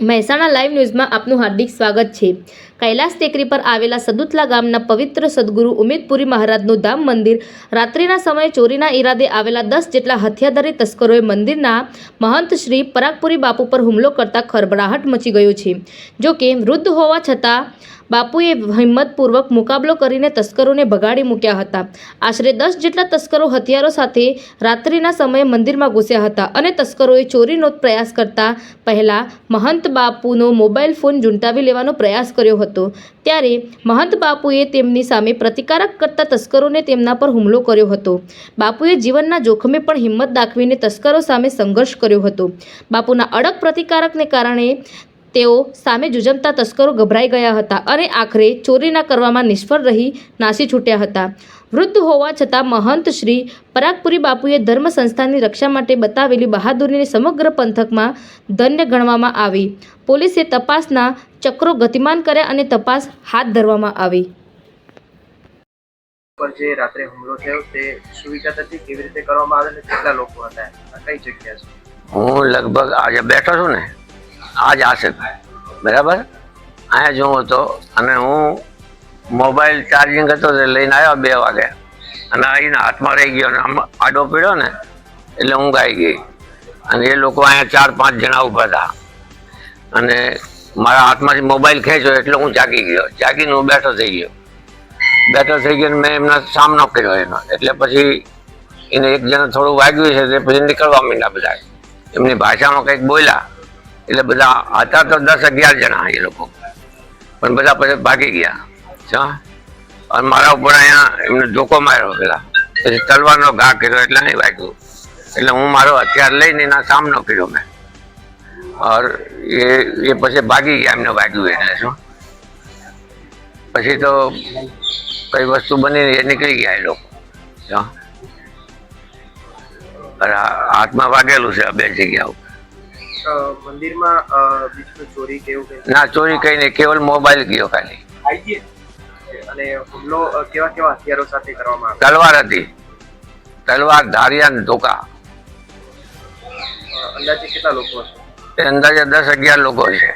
Mehsana live ન્યૂઝમાં આપનું હાર્દિક સ્વાગત છે. કૈલાસ ટેકરી પર આવેલા સદુતલા ગામના પવિત્ર સદગુરુ ઉમેદપુરી મહારાજનું ધામ મંદિર રાત્રિના સમયે ચોરીના ઈરાદે આવેલા દસ જેટલા હથિયાધારી તસ્કરોએ મંદિરના મહંત શ્રી પરાગપુરી બાપુ પર હુમલો કરતા ખરબડાહટ મચી ગયો છે. જોકે વૃદ્ધ હોવા છતાં બાપુએ હિંમતપૂર્વક મુકાબલો કરીને તસ્કરોને ભગાડી મૂક્યા હતા. આશરે દસ જેટલા તસ્કરો હથિયારો સાથે રાત્રિના સમયે મંદિરમાં ઘૂસ્યા હતા અને તસ્કરોએ ચોરીનો પ્રયાસ કરતા પહેલા મહંત બાપુનો મોબાઈલ ફોન ઝૂંટાવી લેવાનો પ્રયાસ કર્યો હતો. ત્યારે મહંત બાપુએ તેમની સામે પ્રતિકારક કરતા તસ્કરોને તેમના પર હુમલો કર્યો હતો. બાપુએ જીવનના જોખમે પણ હિંમત દાખવીને તસ્કરો સામે સંઘર્ષ કર્યો હતો. બાપુના અડગ પ્રતિકારકને કારણે તેઓ સામે જુજમતા તસ્કરો ગભરાઈ ગયા હતા અને આખરે ચોરીના કરવામાં નિષ્ફળ રહી, નાસી છૂટ્યા હતા. વૃદ્ધ હોવા છતાં મહંત શ્રી પરાગપુરી બાપુએ ધર્મ સંસ્થાની રક્ષા માટે બતાવેલી બહાદુરીને સમગ્ર પંથકમાં ધન્ય ગણવામાં આવી. પોલીસે તપાસના ચક્રો ગતિમાન કર્યા અને તપાસ હાથ ધરવામાં આવી. પર જે રાત્રે હુમલો થયો તે શું વિગત હતી કેવી રીતે કરવામાં આવે અને કેટલા લોકો હતા? કઈ જગ્યા છે? હું લગભગ આજે બેઠો છું ને આજ આશે બરાબર? અહીંયા જોઉં હતો અને હું મોબાઈલ ચાર્જિંગ હતો તે લઈને આવ્યો બે વાગે. અને આવીને હાથમાં રહી ગયો અને આમ આડો પીડ્યો ને એટલે ઊંઘ આવી ગઈ. અને એ લોકો અહીંયા ચાર પાંચ જણા ઊભા હતા. અને મારા હાથમાંથી મોબાઈલ ખેંચ્યો એટલે હું જાગી ગયો. જાગીને હું બેઠો થઈ ગયો. બેઠો થઈ ગયો મેં એમનો સામનો કર્યો એનો. એટલે પછી એને એક જણા થોડું વાગ્યું છે તે પછી નીકળવા માંડ્યા બધા. એમની ભાષામાં કંઈક બોલ્યા. એટલે બધા હતા તો દસ અગિયાર જણા એ લોકો. પણ બધા પછી ભાગી ગયા. હા અને મારા ઉપર અહીંયા એમને ધોકો માર્યો પેલા. પછી તલવારનો ઘા કર્યો એટલે નહીં વાગ્યું. એટલે હું મારો હથિયાર લઈને એના સામનો કર્યો મેં. ઓર એ એ પછી ભાગી ગયા એમને વાગ્યું એટલે શું? પછી તો કઈ વસ્તુ બની એ નીકળી ગયા એ લોકો. હાથમાં વાગેલું છે બે જગ્યા મંદિરમાં ચોરી ના ચોરી કઈ નહીં કેવલ મોબાઈલ ગયો ખાલી? અને હુમલો કેવા કેવા હથિયારો સાથે કરવામાં આવ્યો? તલવાર હતી. તલવાર ધારિયા ધોકા. અંદાજે કેટલા લોકો હશે? એ અંદાજે દસ અગિયાર લોકો છે.